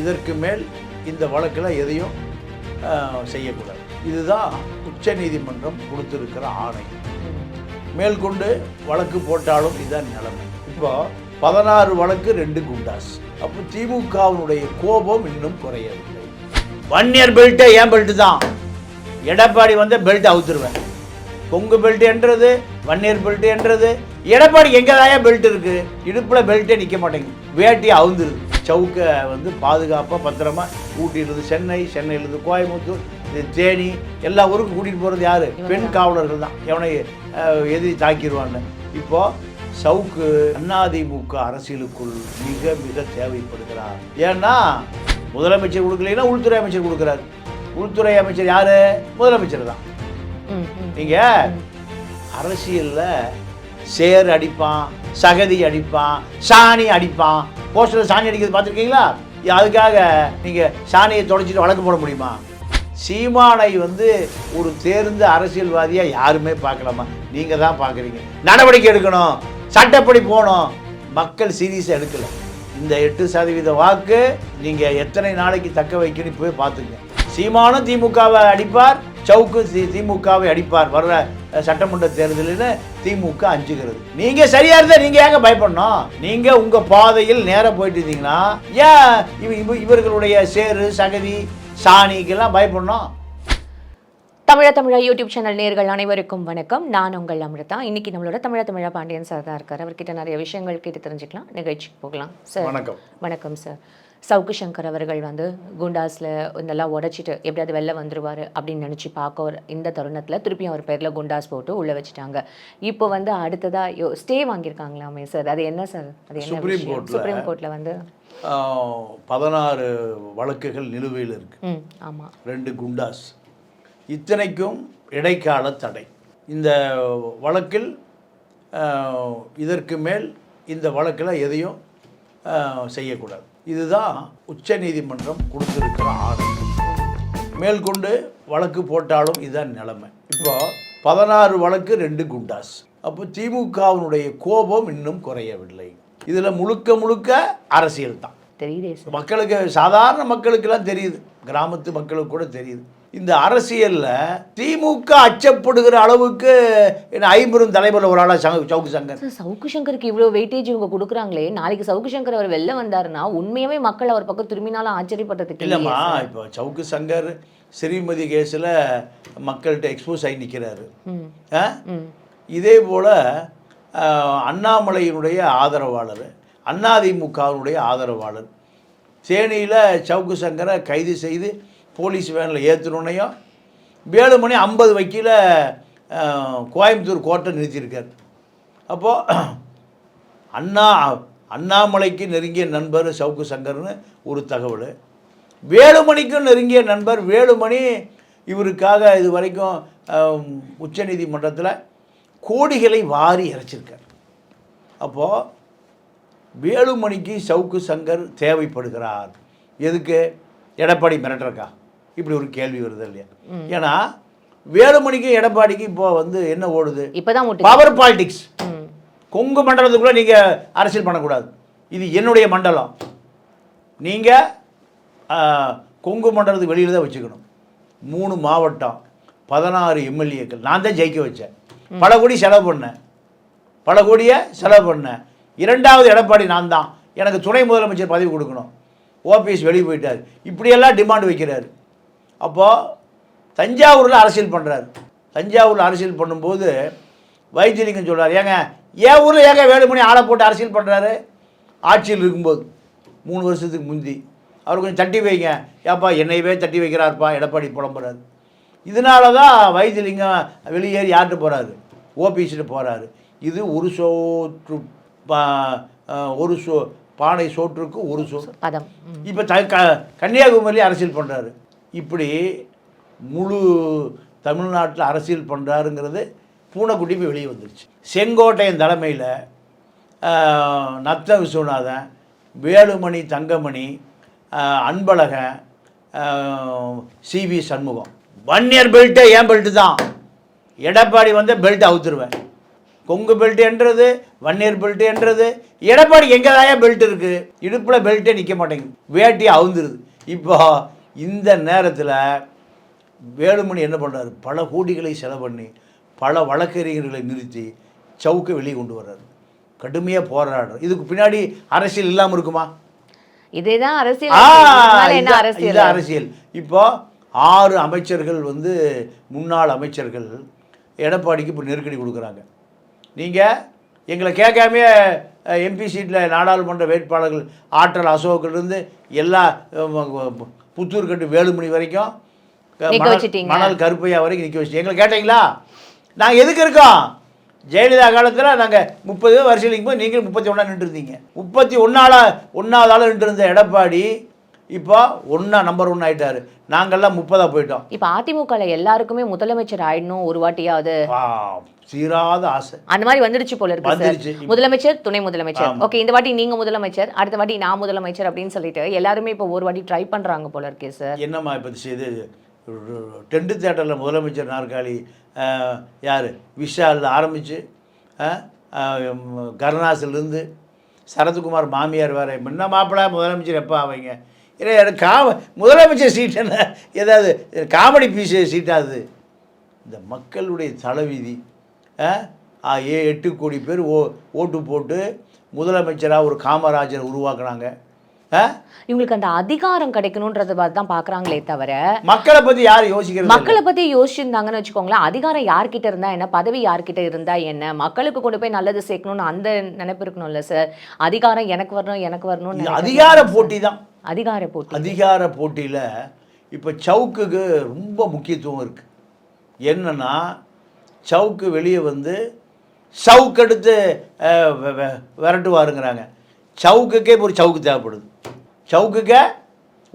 இதற்கு மேல் இந்த வழக்கில் எதையும் செய்யக்கூடாது. இதுதான் உச்ச நீதிமன்றம் கொடுத்துருக்கிற ஆணை. மேற்கொண்டு வழக்கு போட்டாலும் இதுதான் நிலைமை. இப்போ பதினாறு வழக்கு ரெண்டு குண்டாஸ். அப்போ திமுகவினுடைய கோபம் இன்னும் குறையவில்லை. இயர் பெல்ட்டே ஏன் பெல்ட் தான்? எடப்பாடி வந்து பெல்ட் அவுத்துருவேன். கொங்கு பெல்ட் என்றது வன்னியர் பெல்ட் என்றது. எடப்பாடி எங்கே தான் பெல்ட் இருக்கு? இடுப்பில் பெல்ட்டே நிற்க மாட்டேங்குது. வேட்டி அவுந்துருது. சவுக்கை வந்து பாதுகாப்பாக பத்திரமா ஊட்டியிலிருந்து சென்னை சென்னையிலிருந்து கோயம்புத்தூர் தேனி எல்லா ஊருக்கும் கூட்டிகிட்டு போகிறது யார்? பெண் காவலர்கள் தான். எவனை எதிரி தாக்கிடுவான்னு இப்போ சவுக்கு அதிமுக அரசியலுக்குள் மிக மிக தேவைப்படுகிறார். ஏன்னா முதலமைச்சர் கொடுக்கலைன்னா உள்துறை அமைச்சர் கொடுக்குறாரு. உள்துறை அமைச்சர் யாரு? முதலமைச்சர் தான். ம், ம். நீங்க அரசியல்ல சேர் அடிப்பான் சகதி அடிப்பான் சாணி அடிப்பான் போஸ்டரில் சாணி அடிக்கிறது பார்த்துருக்கீங்களா? அதுக்காக நீங்கள் சாணியை தொடச்சிட்டு வழக்கு போட முடியுமா? சீமானை வந்து ஒரு தேர்ந்த அரசியல்வாதியாக யாருமே பார்க்கலாமா நீங்கள் தான் பார்க்குறீங்க. நடவடிக்கை எடுக்கணும். சட்டப்படி போகணும். மக்கள் சீரியஸாக எடுக்கலை. இந்த எட்டு சதவீத வாக்கு நீங்கள் எத்தனை நாளைக்கு தக்க வைக்கணும் போய் பார்த்துங்க சீமானும் திமுகவை அடிப்பார். சவுக்கு தி திமுகவை அடிப்பார் வர்ற சட்டமன்ற தேர்தலில் திமுக அஞ்சுகிறது. நீங்க சரியா இருந்தா நீங்க ஏங்க பயப்படணும்? நீங்க உங்க பாதையில் நேரா போயிட்டு இருந்தீங்கன்னா ஏன் இவ இவ- இவர்களுடைய சேரு சகதி சாணிக்கெல்லாம் பயப்படணும்? தமிழ தமிழா யூடியூப் சேனல் நேர்கள் அனைவருக்கும் வணக்கம். நான் உங்கள் அமிர்தா. இன்னைக்கு நம்மளோட தமிழ தமிழா பாண்டியன் சார் தான் இருக்கார். அவர்கிட்ட நிறைய விஷயங்கள் கேட்டு தெரிஞ்சுக்கலாம். நிகழ்ச்சிக்கு போகலாம் சார். வணக்கம். வணக்கம் சார். சவுக்கு சங்கர் அவர்கள் வந்து குண்டாஸில் இதெல்லாம் உடைச்சிட்டு எப்படியாவது வெளில வந்துருவார் அப்படின்னு நினச்சி பார்க்க ஒரு இந்த தருணத்தில் திருப்பி அவர் பேரில் குண்டாஸ் போட்டு உள்ளே வச்சுட்டாங்க. இப்போ வந்து அடுத்ததாக ஸ்டே வாங்கியிருக்காங்களாமே சார். அது என்ன சார்? அது என்ன சுப்ரீம் கோர்ட்டில் வந்து பதினாறு வழக்குகள் நிலுவையில் இருக்கு. ஆமாம் ரெண்டு குண்டாஸ். இத்தனைக்கும் இடைக்கால தடை. இந்த வழக்கில் இதற்கு மேல் இந்த வழக்கில் எதையும் செய்யக்கூடாது. இதுதான் உச்ச நீதிமன்றம் கொடுத்திருக்கிற ஆணை மேற்கொண்டு வழக்கு போட்டாலும் இதுதான் நிலைமை. இப்போ பதினாறு வழக்கு ரெண்டு குண்டாஸ். அப்போ திமுகவினுடைய கோபம் இன்னும் குறையவில்லை. இதில் முழுக்க முழுக்க அரசியல் தான். தெரியுதே மக்களுக்கு சாதாரண மக்களுக்கெல்லாம் தெரியுது. கிராமத்து மக்களுக்கு கூட தெரியுது. இந்த அரசியல்ல திமுக அச்சப்படுகிற அளவுக்கு ஐம்பெரும் தலைவர் ஒரு ஆளா சங்க சவுக்கு சங்கர். சவுக்கு சங்கருக்கு இவ்வளோ வெயிட்டேஜ் இவங்க கொடுக்குறாங்களே நாளைக்கு சவுக்கு சங்கர் அவர் வெளில வந்தாருன்னா உண்மையாவே மக்கள் அவர் பக்கம் திரும்பினாலும் ஆச்சரியப்படுறதுக்கு இல்லைம்மா. இப்போ சவுக்கு சங்கர் ஸ்ரீமதி கேஸில் மக்கள்கிட்ட எக்ஸ்போஸ் ஆகி நிற்கிறாரு இதே போல் அண்ணாமலையினுடைய ஆதரவாளர் அதிமுகவினுடைய ஆதரவாளர் தேனியில் சவுக்கு சங்கரை கைது செய்து போலீஸ் வேனில் ஏற்றினோன்னையும் வேலுமணி ஐம்பது வக்கீல கோயம்புத்தூர் கோட்டை நிறுத்தியிருக்கார். அப்போது அண்ணா அண்ணாமலைக்கு நெருங்கிய நண்பர் சவுக்கு சங்கர்னு ஒரு தகவல். வேலுமணிக்கும் நெருங்கிய நண்பர் வேலுமணி இவருக்காக இது வரைக்கும் உச்சநீதிமன்றத்தில் கோடிகளை வாரி இறைச்சிருக்கார். அப்போது வேலுமணிக்கு சவுக்கு சங்கர் தேவைப்படுகிறார். எதுக்கு? எடப்பாடி மிரட்டுறக்கா? இப்படி ஒரு கேள்வி வருது இல்லையா? ஏன்னா வேலுமணிக்கு எடப்பாடிக்கு இப்போ வந்து என்ன ஓடுது? இப்பதான் பவர் பாலிடிக்ஸ் கொங்கு மண்டலத்துக்குள்ள நீங்கள் அரசியல் பண்ணக்கூடாது. இது என்னுடைய மண்டலம். நீங்கள் கொங்கு மண்டலத்துக்கு வெளியில் தான் வச்சுக்கணும். மூணு மாவட்டம் பதினாறு எம்எல்ஏக்கள். நான் தான் ஜெயிக்க வச்சேன். பல கோடி செலவு பண்ணேன். பல கோடியை செலவு பண்ணேன். இரண்டாவது எடப்பாடி நான் தான். எனக்கு துணை முதலமைச்சர் பதவி கொடுக்கணும். ஓபிஎஸ் வெளியே போயிட்டார். இப்படியெல்லாம் டிமாண்ட் வைக்கிறாரு. அப்போது தஞ்சாவூரில் அரசியல் பண்ணுறாரு தஞ்சாவூரில் அரசியல் பண்ணும்போது வைத்தியலிங்கம் சொல்றாரு. ஏங்க என் ஊரில் ஏங்க வேலுமணி ஆளை போட்டு அரசியல் பண்ணுறாரு ஆட்சியில் இருக்கும்போது மூணு வருஷத்துக்கு முந்தி. அவர் கொஞ்சம் தட்டி வைங்க. ஏப்பா என்னையவே தட்டி வைக்கிறாருப்பா எடப்பாடி புலம்புறாரு. இதனால தான் வைத்தியலிங்கம் வெளியேறி யார்கிட்ட போகிறாரு ஓபிஎஸ்ட்டு போகிறாரு இது ஒரு சோற்று ஒரு சோ பானை சோற்றுக்கு ஒரு சோ. இப்போ த கன்னியாகுமரி அரசியல் பண்ணுறாரு இப்படி முழு தமிழ்நாட்டில் அரசியல் பண்ணுறாருங்கிறது பூனைக்குட்டி போய் வெளியே வந்துருச்சு. செங்கோட்டையன் தலைமையில் நத்த விஸ்வநாதன் வேலுமணி தங்கமணி அன்பழகன் சிவி சண்முகம். வன்னியர் பெல்ட்டு ஏன் பெல்ட்டு தான்? எடப்பாடி வந்து பெல்ட் அவுத்துருவேன். கொங்கு பெல்ட் என்றது வன்னியர் பெல்ட் என்றது. எடப்பாடி எங்கே தான் பெல்ட் இருக்குது இடுப்பில் பெல்ட்டே நிற்க மாட்டேங்குது. வேட்டி அவுந்துருது. இப்போ இந்த நேரத்தில் வேலுமணி என்ன பண்ணுறாரு பல கோடிகளை செலவு பண்ணி பல வழக்கறிஞர்களை நிறுத்தி சவுக்கை வெளியே கொண்டு வர்றாரு. கடுமையாக போராடுறாரு இதுக்கு பின்னாடி அரசியல் இல்லாமல் இருக்குமா? இதேதான் அரசியல். இதான் அரசியல்? இப்போ ஆறு அமைச்சர்கள் வந்து முன்னாள் அமைச்சர்கள் எடப்பாடிக்கு இப்போ நெருக்கடி கொடுக்குறாங்க. நீங்கள் எங்களை கேட்காமே எம்பி சீட்டில் நாடாளுமன்ற வேட்பாளர்கள் ஆற்றல் அசோக்கிலிருந்து எல்லா புத்தூர் கட்டு வேலுமணி வரைக்கும் மணல் கருப்பையா வரைக்கும் நிற்க வச்சு எங்களை கேட்டீங்களா? நாங்கள் எதுக்கு இருக்கோம்? ஜெயலலிதா காலத்தில் நாங்கள் முப்பது வருஷம் நிற்கும் போது நீங்கள் முப்பத்தி ஒன்றா நின்றுருந்தீங்க. முப்பத்தி ஒன்றால ஒன்றாவது ஆள் நின்றுருந்த எடப்பாடி இப்போ ஒன்றா நம்பர் ஒன் ஆயிட்டாரு. நாங்கள்லாம் முப்பதா போயிட்டோம். இப்ப அதிமுகல எல்லாருக்குமே முதலமைச்சர் ஆயிடணும் ஒரு வாட்டியாவது. வா, தீராத ஆசை. அந்த மாதிரி வந்துடுச்சு போல இருக்கு சார். முதலமைச்சர் துணை முதலமைச்சர். ஓகே இந்த வாட்டி நீங்க முதலமைச்சர் அடுத்த வாட்டி நான் முதலமைச்சர் அப்படின்னு சொல்லிட்டு எல்லாருமே இப்போ ஒரு வாட்டி ட்ரை பண்றாங்க போல இருக்கே சார் என்னம்மா இப்போ இது டென்ட் தேட்டரில் முதலமைச்சர் நாற்காலி யார்? விஷாலில் ஆரம்பித்து கருணாசிலிருந்து சரத்குமார் மாமியார் வேறு என்ன மாப்பிள்ளை முதலமைச்சர் எப்போ ஆவீங்க? இல்லை எனக்கு காம முதலமைச்சர் சீட் என்ன? ஏதாவது காமெடி பீஸ் சீட்டாது. இந்த மக்களுடைய தலைவிதி எட்டு கோடி பேர் ஓ ஓட்டு போட்டு முதலமைச்சராக ஒரு காமராஜரை உருவாக்குனாங்க? இவங்களுக்கு அந்த அதிகாரம் கிடைக்கணுன்றத பார்த்து தான் பாக்குறாங்களே தவிர மக்களை பற்றி யார் யோசிக்கிறது. மக்களை பத்தி யோசிச்சிருந்தாங்கன்னு வச்சுக்கோங்களேன் அதிகாரம் யார்கிட்ட இருந்தா என்ன பதவி யார்கிட்ட இருந்தா என்ன மக்களுக்கு கொண்டு போய் நல்லது சேர்க்கணும்னு அந்த நினைப்பு இருக்கணும்ல சார்? அதிகாரம் எனக்கு வரணும் எனக்கு நினைக்கிறது அதிகார போட்டி தான். அதிகார போட்டி. அதிகார போட்டியில் இப்போ சவுக்குக்கு ரொம்ப முக்கியத்துவம் இருக்குது என்னன்னா சவுக்கு வெளியே வந்து சவுக்கு எடுத்து விரட்டுவாருங்கிறாங்க. சவுக்குக்கே இப்போ ஒரு சவுக்கு தேவைப்படுது. சவுக்குக்கே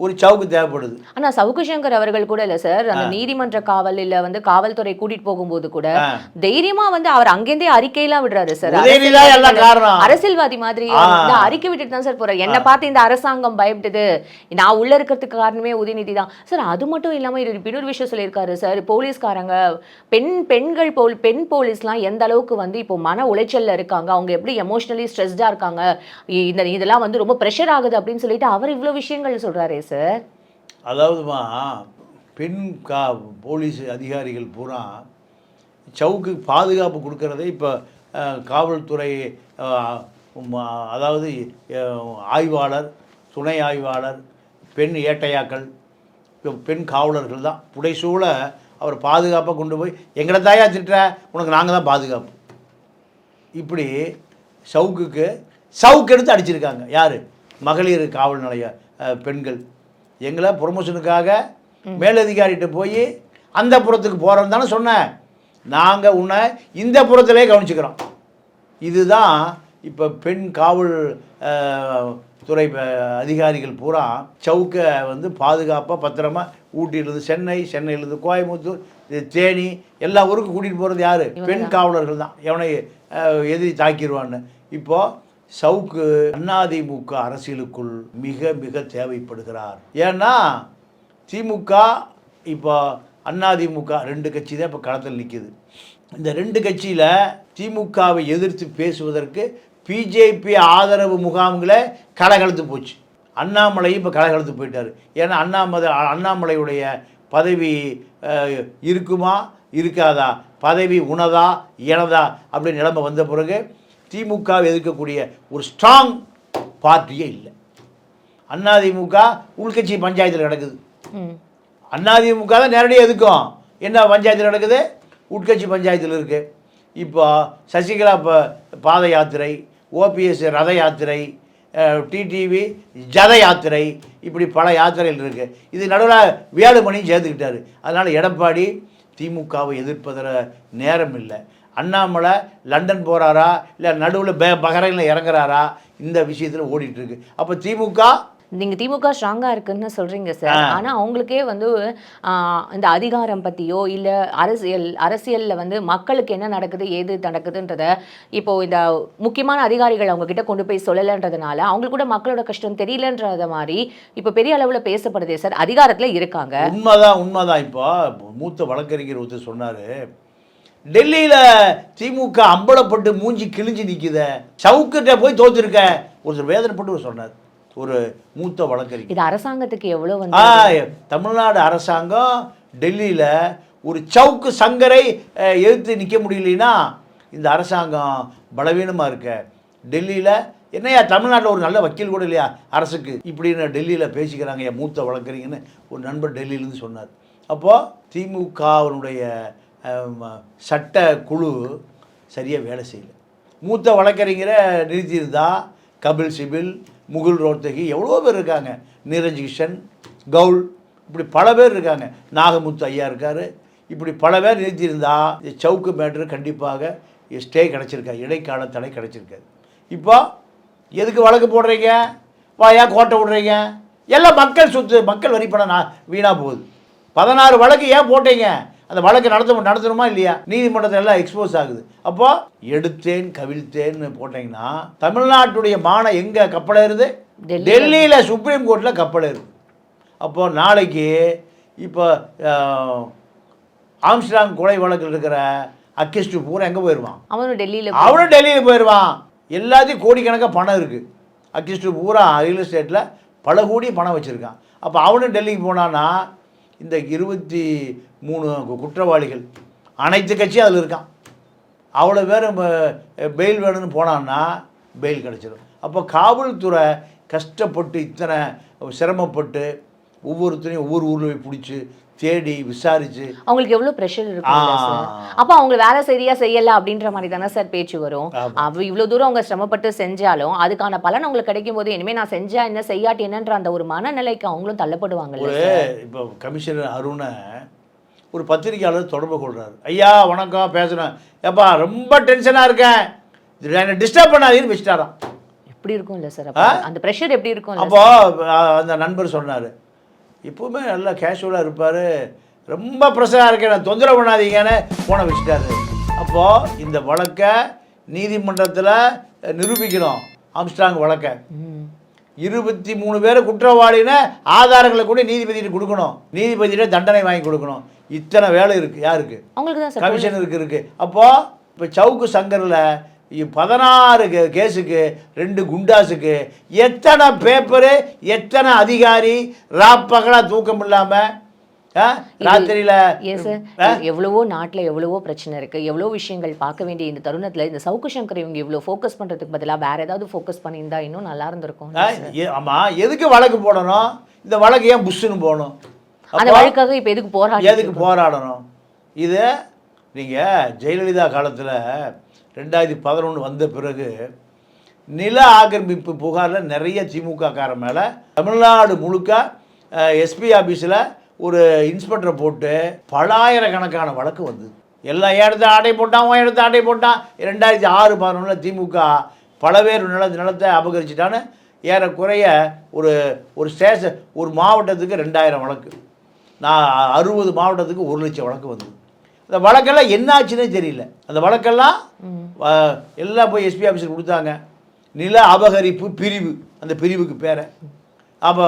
ஒரு சவுக்கு தேவைப்படுது. ஆனா சவுக்கு சங்கர் அவர்கள் கூட இல்ல சார். அந்த நீதிமன்ற காவல் இல்ல வந்து காவல்துறை கூட்டிட்டு போகும்போது கூட. தைரியமா வந்து அவர் அங்கேருந்தே அறிக்கையெல்லாம் விடுறாரு சார். அரசியல்வாதி மாதிரி அறிக்கை விட்டுட்டு தான் சார் போறாரு. என்ன பார்த்து இந்த அரசாங்கம் பயப்படுது நான் உள்ள இருக்கிறதுக்கு காரணமே உதயநிதி தான். சார் அது மட்டும் இல்லாம இது இன்னொரு விஷயம் சொல்லியிருக்காரு சார். போலீஸ்காரங்க பெண் பெண்கள் போல் பெண் போலீஸ்லாம் எந்த அளவுக்கு வந்து இப்போ மன உளைச்சல்ல இருக்காங்க? அவங்க எப்படி எமோஷனலி ஸ்ட்ரெஸ்டா இருக்காங்க? இந்த இதெல்லாம் வந்து ரொம்ப ப்ரெஷர் ஆகுது அப்படின்னு சொல்லிட்டு அவர் இவ்வளவு விஷயங்கள் சொல்றாரே சார். அதாவதுமா பெண் கா போலீஸ் அதிகாரிகள் பூரா சவுக்கு பாதுகாப்பு கொடுக்கறதே இப்போ காவல்துறை அதாவது ஆய்வாளர் துணை ஆய்வாளர் பெண் ஏட்டையாக்கள் இப்போ பெண் காவலர்கள் தான் புடைசூழ அவர் பாதுகாப்பாக கொண்டு போய் எங்களை தாயா திட்டுற? உனக்கு நாங்கள் தான் பாதுகாப்பு. இப்படி சவுக்குக்கு சவுக்கு எடுத்து அடிச்சிருக்காங்க. யார்? மகளிர் காவல் நிலைய பெண்கள். எங்களை ப்ரொமோஷனுக்காக மேலதிகாரிகிட்ட போய் அந்த புறத்துக்கு போகிறோம் தானே சொன்னேன். நாங்கள் உன்னை இந்த புறத்திலே கவனிச்சுக்கிறோம். இதுதான் இப்போ பெண் காவல் துறை அதிகாரிகள் பூரா சவுக்கை வந்து பாதுகாப்பாக பத்திரமா ஊட்டியிலேருந்து சென்னை சென்னையிலேருந்து கோயம்புத்தூர் தேனி எல்லா ஊருக்கும் கூட்டிகிட்டு போகிறது யார்? பெண் காவலர்கள் தான். எவனை எதிரி தாக்கிடுவான்னு இப்போது சவுக்கு அதிமுக அரசியலுக்குள் மிக மிக தேவைப்படுகிறார். ஏன்னா திமுக இப்போ அதிமுக ரெண்டு கட்சி தான் இப்போ களத்தில் நிற்கிது இந்த ரெண்டு கட்சியில் திமுகவை எதிர்த்து பேசுவதற்கு பிஜேபி ஆதரவு முகாம்களை கலகலத்து போச்சு. அண்ணாமலையும் இப்போ கலகலத்து போயிட்டார். ஏன்னா அண்ணாமலை அண்ணாமலையுடைய பதவி இருக்குமா இருக்காதா? பதவி உனதா எனதா அப்படின்னு நிலைமை வந்த பிறகு திமுகவை எதிர்க்கக்கூடிய ஒரு ஸ்ட்ராங் பார்ட்டியே இல்லை. அதிமுக உள்கட்சி பஞ்சாயத்தில் நடக்குது. அதிமுக தான் நேரடியாக எதுக்கும் என்ன பஞ்சாயத்தில் நடக்குது? உட்கட்சி பஞ்சாயத்தில் இருக்குது இப்போ சசிகலா இப்போ பாத யாத்திரை ஓபிஎஸ் ரத யாத்திரை டிடிவி ஜத யாத்திரை இப்படி பல யாத்திரைகள் இருக்குது இது நடுவில் வேலுமணியும் சேர்த்துக்கிட்டாரு. அதனால் எடப்பாடி திமுகவை எதிர்ப்பதில் நேரம் இல்லை. அண்ணாமலை லண்டன் போகிறாரா இல்லை நடுவில் பே பஹரைனில் இறங்குறாரா? இந்த விஷயத்தில் ஓடிட்டுருக்கு அப்போ திமுக? நீங்க திமுக ஸ்ட்ராங்கா இருக்குன்னு சொல்றீங்க சார் ஆனா அவங்களுக்கே வந்து இந்த அதிகாரம் பத்தியோ இல்ல அரசியல் அரசியல்ல வந்து மக்களுக்கு என்ன நடக்குது ஏது நடக்குதுன்றத இப்போ இந்த முக்கியமான அதிகாரிகள் அவங்க கிட்ட கொண்டு போய் சொல்லலைன்றதுனால அவங்களுக்கு கூட மக்களோட கஷ்டம் தெரியலன்றத மாதிரி இப்போ பெரிய அளவுல பேசப்படுதே சார் அதிகாரத்துல இருக்காங்க. உண்மைதான் உண்மைதான். இப்போ மூத்த வழக்கறிஞர் ஒருத்தர் சொன்னார் டெல்லியில் திமுக அம்பலப்பட்டு மூஞ்சி கிழிஞ்சு நிற்குத சவுக்கிட்ட போய் தோத்துருக்க. ஒருத்தர் வேதனைப்பட்டு ஒரு சொன்னார். ஒரு மூத்த வழக்கறிஞர். இது அரசாங்கத்துக்கு வந்து தமிழ்நாடு அரசாங்கம் டெல்லியில் ஒரு சவுக்கு சங்கரை எதிர்த்து நிற்க முடியலனா இந்த அரசாங்கம் பலவீனமாக இருக்க. டெல்லியில் என்னையா தமிழ்நாட்டில் ஒரு நல்ல வக்கீல் கூட இல்லையா? அரசுக்கு. இப்படின்னு டெல்லியில் பேசிக்கிறாங்க என் மூத்த வழக்கறிஞன்னு ஒரு நண்பர் டெல்லியிலேருந்து சொன்னார். அப்போது திமுகவினுடைய சட்ட குழு சரியாக வேலை செய்யல. மூத்த வழக்கறிஞரை நிறுத்தியிருந்தா கபில் சிபில் முகுல் ரோத்தகி எவ்வளோ பேர் இருக்காங்க. நீரஜ் கிஷன் கவுல் இப்படி பல பேர் இருக்காங்க. நாகமுத்து ஐயா இருக்கார். இப்படி பல பேர் நிறுத்தியிருந்தா சவுக்கு மேட்ரு கண்டிப்பாக ஸ்டே கிடச்சிருக்காரு. இடைக்கால தடை கிடச்சிருக்காது இப்போ எதுக்கு வழக்கு போடுறீங்க? வாயா கோட்டை விடுறீங்க? எல்லாம் மக்கள் சொத்து மக்கள் வரிப்பணம் நான் வீணாக போகுது. பதினாறு வழக்கு ஏன் போட்டீங்க? அந்த வழக்கு நடத்த நடத்தணுமா இல்லையா? நீதிமன்றத்தில் எல்லாம் எக்ஸ்போஸ் ஆகுது. அப்போ எடுத்தேன் கவிழ்த்தேன்னு போட்டீங்கன்னா தமிழ்நாட்டுடைய மானம் எங்கே கப்பலேறுது? டெல்லியில. சுப்ரீம் கோர்ட்டில் கப்பலேறுது. அப்போ நாளைக்கு இப்போ ஆம்ஸ்டாங் கொலை வழக்கில் இருக்கிற அக்கிஸ்ட் பூரா எங்கே போயிடுவான் அவனும் டெல்லியில அவனும் டெல்லியில் போயிடுவான் எல்லாத்தையும் கோடிக்கணக்காக பணம் இருக்குது அக்கிஸ்ட் பூரா ரியல் எஸ்டேட்டில் பல கோடி பணம் வச்சுருக்கான். அப்போ அவனும் டெல்லிக்கு போனான்னா இந்த இருபத்தி மூணு கு- குற்றவாளிகள் அனைத்து கட்சியும் அதில் இருக்கான். அவ்வளோ பேர் பெயில் வேணும்னு போனான்னா பெயில் கிடச்சிடும் அப்போ காவல்துறை கஷ்டப்பட்டு இத்தனை சிரமப்பட்டு ஒவ்வொருத்தரையும் ஒவ்வொரு ஊரில் போய் பிடிச்சி தேடி விசாரித்து அவங்களுக்கு எவ்வளவு ப்ரெஷர் இருக்கும் அப்ப அவங்க வேலை சரியா செய்யல அப்படின்ற மாதிரி தானே சார் பேச்சு வரும். இவ்வளவு தூரம் அவங்க சிரமப்பட்டு செஞ்சாலும் அதுக்கான பலன் அவங்களுக்கு கிடைக்கும் போது இனிமே நான் செஞ்சா என்ன செய்யாட்டி என்னன்ற அந்த ஒரு மனநிலைக்கு அவங்களும் தள்ளப்படுவாங்கல்ல ஒரு இப்போ கமிஷனர் அருணை ஒரு பத்திரிக்கையாளர் தொடர்பு கொள்கிறார் ஐயா வணக்கம் பேசுகிறேன் ஏப்பா ரொம்ப டென்ஷனாக இருக்கேன். என்னை டிஸ்டர்ப் பண்ணாதீன்னு வச்சுட்டாராம். எப்படி இருக்கும் இல்ல சார் அப்ப அந்த ப்ரெஷர் எப்படி இருக்கும் அப்போ அந்த நண்பர் சொன்னார். எப்பவுமே நல்லா கேஷுவலாக இருப்பார். ரொம்ப ப்ரெஷராக இருக்கேன். நான் தொந்தரவு பண்ணாதீங்கன்னு போனை வச்சுட்டாரு. அப்போது இந்த வழக்கை நீதிமன்றத்தில் நிரூபிக்கணும். ஆம்ஸ்டாங் வழக்கை. இருபத்தி மூணு பேர் குற்றவாளின்னு ஆதாரங்களை கூட நீதிபதிகிட்ட கொடுக்கணும். நீதிபதியிட்ட தண்டனை வாங்கி கொடுக்கணும். இத்தனை வேலை இருக்குது யாருக்கு? கமிஷனருக்கு இருக்கு. அப்போ இப்போ சவுக்கு சங்கரில் பதினாறு கேஸுக்கு ரெண்டு குண்டாஸுக்கு எத்தனை பேப்பரு எத்தனை அதிகாரி ராப்பகலா தூக்கம் இல்லாமல் எவ்வளவோ நாட்டுல எவ்வளவோ பிரச்சனை இருக்கு. எவ்வளவோ விஷயங்கள் பார்க்க வேண்டிய இந்த தருணத்துல இந்த சவுக்கு சங்கர் இவங்க இவ்வளவு ஃபோக்கஸ் பண்றதுக்கு பதிலா வேற ஏதாவது ஃபோக்கஸ் பண்ணியிருந்தா இன்னும் நல்லா இருந்திருக்கும். ஆமாம் எதுக்கு வழக்கு போடணும்? இந்த வழக்கு ஏன் புஷ்ஷுன்னு போகணும் அந்த வழக்காக இப்ப எதுக்கு போராடி எதுக்கு போராடணும்? இது நீங்கள் ஜெயலலிதா காலத்தில் ரெண்டாயிரத்தி பதினொன்று வந்த பிறகு நில ஆக்கிரமிப்பு புகாரில் நிறைய திமுக காரன் மேலே தமிழ்நாடு முழுக்க எஸ்பி ஆஃபீஸில் ஒரு இன்ஸ்பெக்டரை போட்டு பலாயிரக்கணக்கான வழக்கு வந்தது. எல்லா இடத்த ஆடை போட்டான் உன் இடத்த ஆடை போட்டான். ரெண்டாயிரத்தி ஆறு பதினொன்றில் திமுக பல பேர் நில நிலத்தை அபகரிச்சிட்டான்னு ஏறக்குறைய ஒரு ஒரு ஸ்டேஷன் ஒரு மாவட்டத்துக்கு ரெண்டாயிரம் வழக்கு. நான் அறுபது மாவட்டத்துக்கு ஒரு லட்சம் வழக்கு வந்தது. அந்த வழக்கெல்லாம் என்னாச்சுன்னே தெரியல. அந்த வழக்கெல்லாம் எல்லாம் போய் எஸ்பி ஆஃபீஸர் கொடுத்தாங்க. நில அபகரிப்பு பிரிவு அந்த பிரிவுக்கு பேரை. அப்போ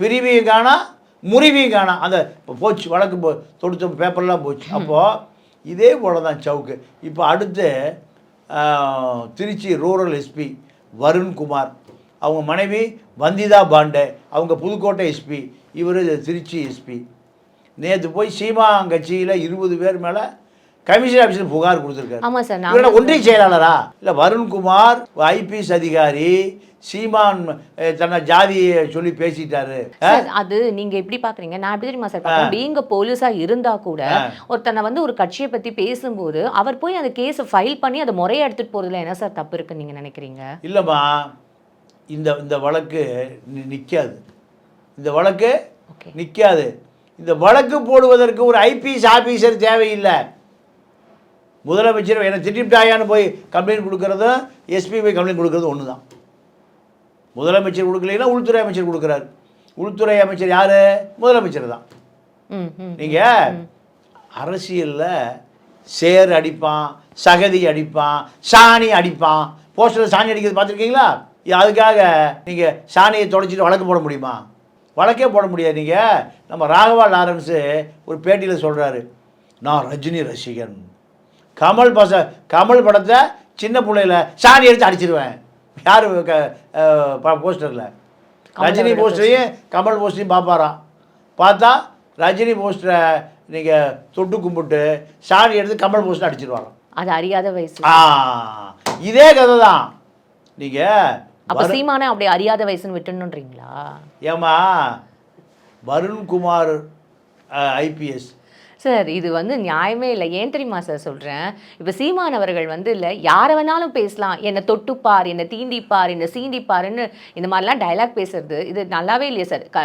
பிரிவையும் காணா முறிவையும் காணா. அந்த இப்போ போச்சு வழக்கு போ தொடுத்த பேப்பர்லாம் போச்சு. அப்போது இதே போல தான் சவுக்கு. இப்போ அடுத்து திருச்சி ரூரல் எஸ்பி வருண்குமார். அவங்க மனைவி வந்திதா பாண்டே. அவங்க புதுக்கோட்டை எஸ்பி இவர் திருச்சி எஸ்பி நேற்று போய் சீமா கட்சியில் இருபது பேர் மேலே கமிஷன் ஆஃபீஸில் புகார் கொடுத்துருக்காரு. ஆமா சார் நான் ஒன்றிய செயலாளரா? இல்லை வருண்குமார் ஐபிஎஸ் அதிகாரி சீமான் தன்னை ஜாதியை சொல்லி பேசிட்டாரு. அது நீங்க எப்படி பாக்குறீங்க? நான் எப்படி தெரியுமா சார் பார்க்கறேன் பீங்க போலீஸா இருந்தா கூட ஒருத்தனை வந்து ஒரு கட்சியை பத்தி பேசும்போது அவர் போய் அந்த கேஸை ஃபைல் பண்ணி அதை முறையா எடுத்துட்டு போறதுல என்ன சார் தப்பு இருக்குன்னு நீங்க நினைக்கிறீங்க? இல்லைம்மா இந்த இந்த வழக்கு நி- நிக்காது. இந்த வழக்கு ஓகே. நிக்காது. இந்த வழக்கு போடுவதற்கு ஒரு ஐபிஎஸ் ஆஃபீஸர் தேவையில்லை. முதலமைச்சர் என்ன திட்டிப்டாயான்னு போய் கம்ப்ளைண்ட் கொடுக்கறதும் எஸ்பி போய் கம்ப்ளைண்ட் கொடுக்கறதும் ஒன்று தான் முதலமைச்சர் கொடுக்கலைன்னா உள்துறை அமைச்சர் கொடுக்குறாரு. உள்துறை அமைச்சர் யார்? முதலமைச்சர் தான். நீங்கள் அரசியலில் சேர் அடிப்பான் சகதி அடிப்பான் சாணி அடிப்பான். போஸ்டரில் சாணி அடிக்கிறது பார்த்துருக்கீங்களா? அதுக்காக நீங்கள் சாணியை தொடச்சிட்டு வழக்கு போட முடியுமா? வழக்கே போட முடியாது நீங்கள் நம்ம ராகவா லாரன்ஸு ஒரு பேட்டியில் சொல்கிறாரு நான் ரஜினி ரசிகன். கமல் பச கமல் படத்தை சின்ன பிள்ளையில சாணி எடுத்து அடிச்சிருவேன். யார் போஸ்டரில்? ரஜினி போஸ்டரையும் கமல் போஸ்டரையும் பார்ப்பாராம் பார்த்தா ரஜினி போஸ்டரை நீங்கள் தொட்டு கும்பிட்டு சாணி எடுத்து கமல் போஸ்டர் அடிச்சிருவாராம். அது அறியாத வயசு. ஆ இதே கதை தான் நீங்கள் அப்ப சீமானே அப்படி அறியாத வயசுன்னு விட்டுணுன்றீங்களா ஏமா வருண்குமார் ஐபிஎஸ் சார் இது வந்து நியாயமே இல்லை. ஏன் தெரியுமா சார் சொல்கிறேன் இப்போ சீமான் அவர்கள் வந்து இல்லை யாரை வேணாலும் பேசலாம். என்னை தொட்டுப்பார் என்னை தீண்டிப்பார் என்னை சீண்டிப்பாருன்னு இந்த மாதிரிலாம் டயலாக் பேசுறது. இது நல்லாவே இல்லையா சார். க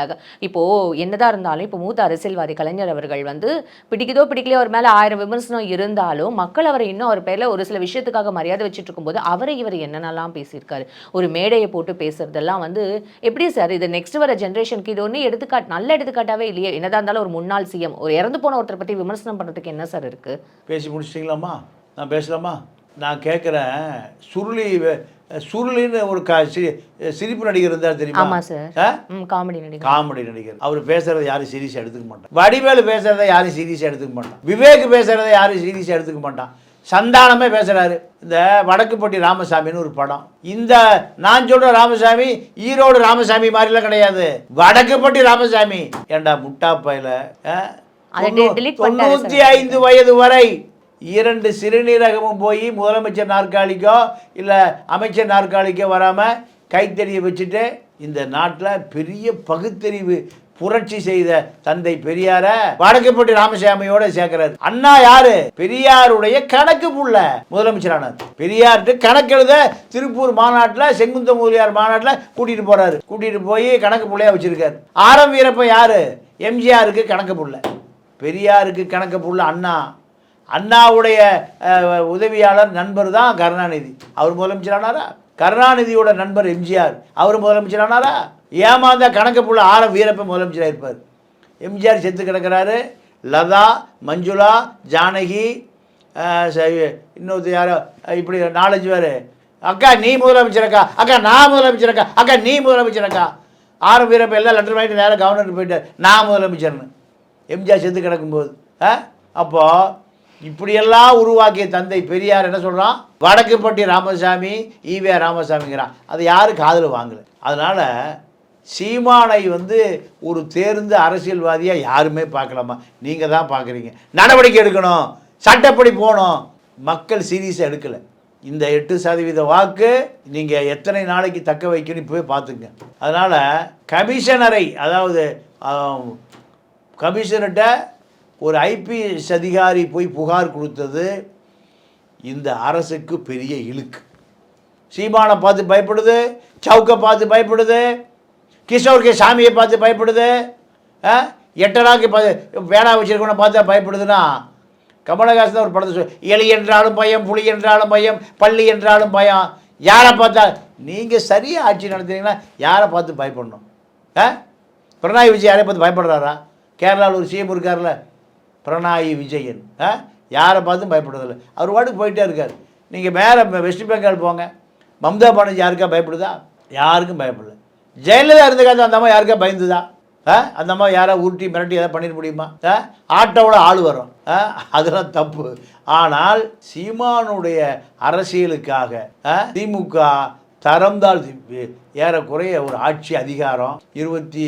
இப்போது இப்போ என்னதான் இருந்தாலும் இப்போ மூத்த அரசியல்வாதி கலைஞர் அவர்கள் வந்து பிடிக்குதோ பிடிக்கலையோ அவர் மேலே ஆயிரம் விமர்சனம் இருந்தாலும் மக்கள் அவரை இன்னும் அவர் பேரில் ஒரு சில விஷயத்துக்காக மரியாதை வச்சுட்டு இருக்கும்போது அவரை இவர் என்னென்னலாம் பேசியிருக்காரு? ஒரு மேடையை போட்டு பேசுறதெல்லாம் வந்து எப்படி சார்? இது நெக்ஸ்ட் வர ஜென்ரேஷனுக்கு இது ஒன்றும் எடுத்துக்காட்டு நல்ல எடுத்துக்காட்டாவே இல்லையே. என்னதான் இருந்தாலும் ஒரு முன்னாள் சிஎம் ஒரு இறந்து போன ஒருத்தரை பற்றி விமர்சனம் பண்ணுறதுக்கு என்ன சார் இருக்கு? பேசி முடிச்சிட்டிங்களாம்மா? நான் பேசலாமா? நான் கேட்குறேன் சுருளி சுருளின்னு ஒரு கா சிரிப்பு நடிகர் இருந்தார் தெரியுமா? ஆமா சார். காமெடி நடிகர். காமெடி நடிகர். அவர் பேசுறத யாரும் சீரியஸாக எடுத்துக்க மாட்டான். வடிவேலு பேசுறத யாரும் சீரியஸாக எடுத்துக்க மாட்டான். விவேக் பேசுறத யாரும் சீரியஸாக எடுத்துக்க மாட்டான். சந்தானமே பேசுறாரு. இந்த வடக்குப்பட்டி ராமசாமின்னு ஒரு படம். இந்த நான் சொல்ற ராமசாமி ஈரோடு ராமசாமி மாதிரிலாம் கிடையாது. வடக்குப்பட்டி ராமசாமி. ஏண்டா முட்டா தொண்ணூத்தி ஐந்து வயது வரை இரண்டு சிறுநீரகமும் போய் முதலமைச்சர் நாற்காலிக்கோ இல்லை அமைச்சர் நாற்காலிக்கோ வராமல் கைத்தறியை வச்சுட்டு இந்த நாட்டில் பெரிய பகுத்தறிவு புரட்சி செய்த தந்தை பெரியார வடக்குப்பட்டி ராமசாமியோட சேர்க்கிறாரு. அண்ணா யாரு? பெரியாருடைய கணக்கு புள்ள முதலமைச்சரானார் பெரியார்ட்டு கணக்கு எழுத திருப்பூர் மாநாட்டில் செங்குந்த முதலியார் மாநாட்டில் கூட்டிட்டு போறாரு. கூட்டிட்டு போய் கணக்கு புள்ளையா வச்சிருக்காரு. ஆரம் வீரப்ப யாரு? எம்ஜிஆருக்கு கணக்கு புள்ள. பெரியாருக்கு கணக்கு புள்ள அண்ணா. அண்ணாவுடைய உதவியாளர் நண்பர் தான் கருணாநிதி. அவர் முதலமைச்சரானாரா கருணாநிதியோட நண்பர் எம்ஜிஆர். அவர் முதலமைச்சரானாரா ஏமாந்த கணக்கு புள்ள ஆர வீரப்ப முதலமைச்சராக இருப்பார். எம்ஜிஆர் செத்து கிடக்கிறாரு. லதா மஞ்சுளா ஜானகி ச- இன்னொருத்தர் யாரோ இப்படி நாலஞ்சு பேர். அக்கா நீ முதலமைச்சரக்கா அக்கா. நான் முதலமைச்சரக்கா அக்கா. நீ முதலமைச்சரக்கா ஆறு வீரப்ப எல்லாம் லெட்டர் வாங்கிட்டு நேராக கவர்னர் போயிட்டார். நான் முதலமைச்சர்னு. எம்ஜிஆர் செத்து கிடக்கும்போது ஆ? அப்போது இப்படியெல்லாம் உருவாக்கிய தந்தை பெரியார் என்ன சொல்கிறான் வடக்குப்பட்டி ராமசாமி ஈவே ராமசாமிங்கிறான். அது யாரும் காதில் வாங்கலை. அதனால் சீமானை வந்து ஒரு தேர்ந்த அரசியல்வாதியாக யாருமே பார்க்கலாமா நீங்கள் தான் பார்க்குறீங்க. நடவடிக்கை எடுக்கணும். சட்டப்படி போகணும். மக்கள் சீரியஸாக எடுக்கலை. இந்த எட்டு சதவீத வாக்கு நீங்கள் எத்தனை நாளைக்கு தக்க வைக்கணும் இப்போவே பார்த்துங்க. அதனால் கமிஷனரை அதாவது கமிஷனர்கிட்ட ஒரு ஐபிஎஸ் அதிகாரி போய் புகார் கொடுத்தது இந்த அரசுக்கு பெரிய இழுக்கு. சீமானை பார்த்து பயப்படுது சவுக்கை பார்த்து பயப்படுது கிஷோர் கே சாமியை பார்த்து பயப்படுது ஆ? எட்டனாக்கு பார்த்து வேணா வச்சிருக்கவனை பார்த்தா பயப்படுதுன்னா கமலஹாசன் ஒரு படத்தை சொல் எலி என்றாலும் பயம் புலி என்றாலும் பயம் பள்ளி என்றாலும் பயம் யாரை பார்த்தா நீங்கள் சரியாக ஆட்சி நடத்துறீங்கன்னா யாரை பார்த்து பயப்படணும்? ஆ? பிரணாய் விஜய் யாரை பார்த்து பயப்படுறாரா? கேரளாவில் ஒரு சிஎம் இருக்கார்ல பிரணாயி விஜயன். ஆ? யாரை பார்த்தும் பயப்படுறதில்ல அவர் வாட்டுக்கு போயிட்டே இருக்கார். நீங்கள் மேலே வெஸ்ட் பெங்கால் போங்க. மம்தா பானர்ஜி யாருக்கா பயப்படுதா? யாருக்கும் பயப்படல. ஜெயலலிதா இருந்த காலத்தில் அந்த அம்மா யாருக்கா பயந்துதா? ஆ? அந்த அம்மா யாரை உருட்டி மிரட்டி எதாவது பண்ணிட முடியுமா? ஆ? ஆட்டோவில் ஆள் வரும். ஆ? அதெல்லாம் தப்பு. ஆனால் சீமானுடைய அரசியலுக்காக ஆ, திமுக தரம் தாழ்த்தி ஏறக்குறைய ஒரு ஆட்சி அதிகாரம் இருபத்தி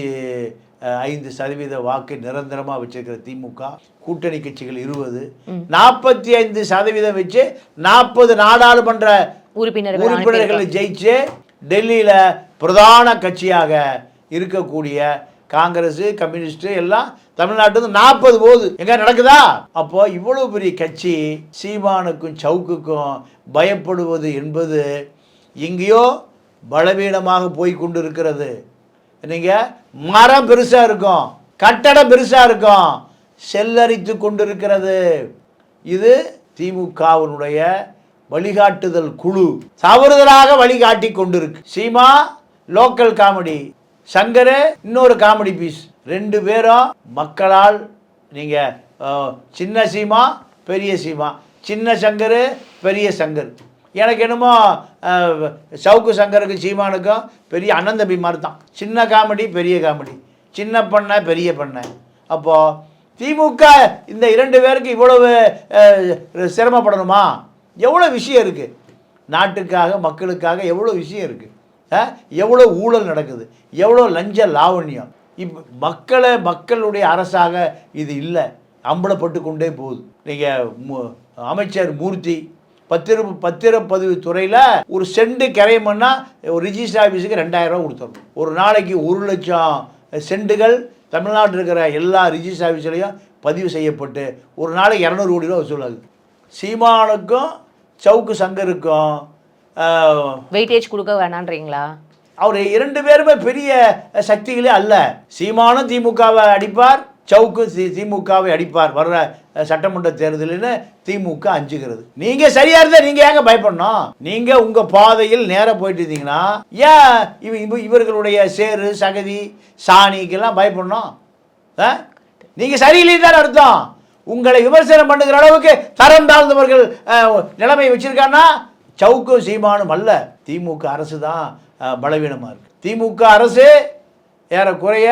ஐந்து சதவீத வாக்கு நிரந்தரமாக வச்சிருக்கிற திமுக கூட்டணி கட்சிகள் இருபது நாற்பத்தி ஐந்து சதவீதம் வச்சு நாற்பது நாடாளுமன்ற உறுப்பினர்கள் உறுப்பினர்களை ஜெயிச்சு டெல்லியில் பிரதான கட்சியாக இருக்கக்கூடிய காங்கிரஸ் கம்யூனிஸ்ட் எல்லாம் தமிழ்நாட்டு நாற்பது போகுது. எங்க நடக்குதா? அப்போ இவ்வளவு பெரிய கட்சி சீமானுக்கும் சவுக்குக்கும் பயப்படுவது என்பது எங்கேயோ பலவீனமாக போய் கொண்டு இருக்கிறது நீங்க மரம் பெருசா இருக்கும். கட்டடம் பெருசா இருக்கும். செல்லரித்து கொண்டிருக்கிறது. இது திமுகவினுடைய வழிகாட்டுதல் குழு. தவறுதலாக வழிகாட்டி கொண்டிருக்கு. சீமா லோக்கல் காமெடி சங்கரு இன்னொரு காமெடி பீஸ் ரெண்டு பேரும் மக்களால் நீங்கள் சின்ன சீமா பெரிய சீமா. சின்ன சங்கர் பெரிய சங்கர். எனக்கு என்னமோ சவுக்கு சங்கருக்கு சீமானுக்கும் பெரிய அண்ணன் தம்பி மாதிரி தான் சின்ன காமெடி பெரிய காமெடி. சின்ன பண்ண பெரிய பண்ண. அப்போது திமுக இந்த இரண்டு பேருக்கு இவ்வளவு சிரமப்படணுமா? எவ்வளோ விஷயம் இருக்குது நாட்டுக்காக மக்களுக்காக எவ்வளோ விஷயம் இருக்குது எவ்வளோ ஊழல் நடக்குது. எவ்வளோ லஞ்ச லாவண்யம். இப் மக்களை மக்களுடைய அரசாக இது இல்லை. அம்பலப்பட்டு கொண்டே போகுது. நீங்கள் அமைச்சர் மூர்த்தி பத்திர பத்திரப்பதிவு துறையில் ஒரு செண்டு கரையமன்னா ஒரு ரிஜிஸ்டர் ஆஃபீஸுக்கு ரெண்டாயிரம் ரூபா கொடுத்துடணும். ஒரு நாளைக்கு ஒரு லட்சம் செண்டுகள் தமிழ்நாட்டில் இருக்கிற எல்லா ரிஜிஸ்டர் ஆஃபீஸ்லையும் பதிவு செய்யப்பட்டு ஒரு நாளைக்கு இரநூறு கோடி ரூபா வசூலாகுது சீமானுக்கும் சவுக்கு சங்கருக்கும் வெயிட்டேஜ் கொடுக்க வேணான்றீங்களா? அவர் இரண்டு பேருமே பெரிய சக்திகளே அல்ல. சீமானும் திமுகவை அடிப்பார் சவுக்கு தி திமுகவை அடிப்பார். வர்ற சட்டமன்ற தேர்தலில் திமுக அஞ்சுகிறது. நீங்க சரியா இருந்தா நீங்க ஏங்க பயப்படணும்? நீங்க உங்க பாதையில் நேராக போயிட்டு இருந்தீங்கன்னா ஏன் இவ இவர்களுடைய சேரு சகதி சாணிக்கெல்லாம் பயப்படணும்? ஆ? நீங்க சரியில்லைன்னு தான் அர்த்தம். உங்களை விமர்சனம் பண்ணுகிற அளவுக்கு தரம் தாழ்ந்தவர்கள் நிலைமை வச்சிருக்கான்னா சவுக்கும் சீமானும் அல்ல. திமுக அரசு தான் பலவீனமாக இருக்குது இருக்கு. திமுக அரசு ஏறக்குறைய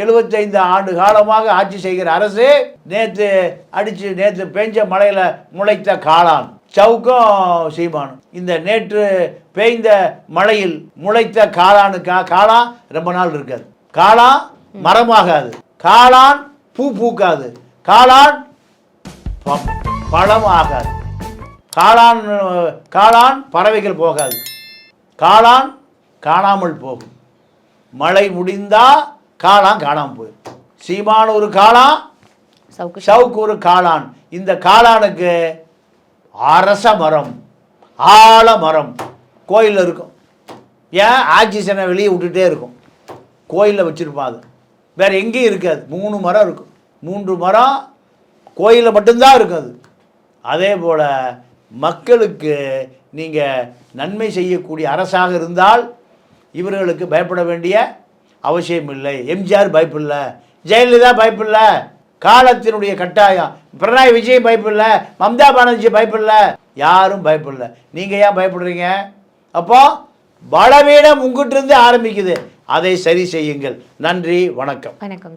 எழுபத்தைந்து ஆண்டு காலமாக ஆட்சி செய்கிற அரசு நேற்று அடித்து நேற்று பெஞ்ச மழையில் முளைத்த காளான். சவுக்கும் சீமானும் இந்த நேற்று பெய்ந்த மழையில் முளைத்த காளானுக்கா காளான் ரொம்ப நாள் இருக்காது. காளான் மரமாகாது. காளான் பூ பூக்காது. காளான் பழம் ஆகாது காளான் காளான் பறவைகள் போகாது. காளான் காணாமல் போகும். மழை முடிந்தால் காளான் காணாமல் போயிடும் சீமான ஒரு காளான் சவுக்கு ஒரு காளான். இந்த காளானுக்கு அரச மரம் ஆல மரம் கோயிலில் இருக்கும். ஏன்? ஆக்சிஜனை வெளியே விட்டுட்டே இருக்கும். கோயிலில் வச்சுருப்பான் அது. வேறு எங்கேயும் இருக்காது. மூணு மரம் இருக்கும். மூன்று மரம் கோயிலில் மட்டும்தான் இருக்கும் அது. அதே போல் மக்களுக்கு நீங்கள் நன்மை செய்யக்கூடிய அரசாக இருந்தால் இவர்களுக்கு பயப்பட வேண்டிய அவசியம் இல்லை எம்ஜிஆர் பயப்பில்லை. ஜெயலலிதா பயப்பில்லை. காலத்தினுடைய கட்டாயம். பினராயி விஜய் பயப்பில்லை. மம்தா பானர்ஜி பயப்பில்லை. யாரும் பயப்பில்லை. நீங்கள் ஏன் பயப்படுறீங்க? அப்போ பலவீனம் உங்ககிட்ட இருந்து ஆரம்பிக்குது. அதை சரி செய்யுங்கள். நன்றி வணக்கம். வணக்கம்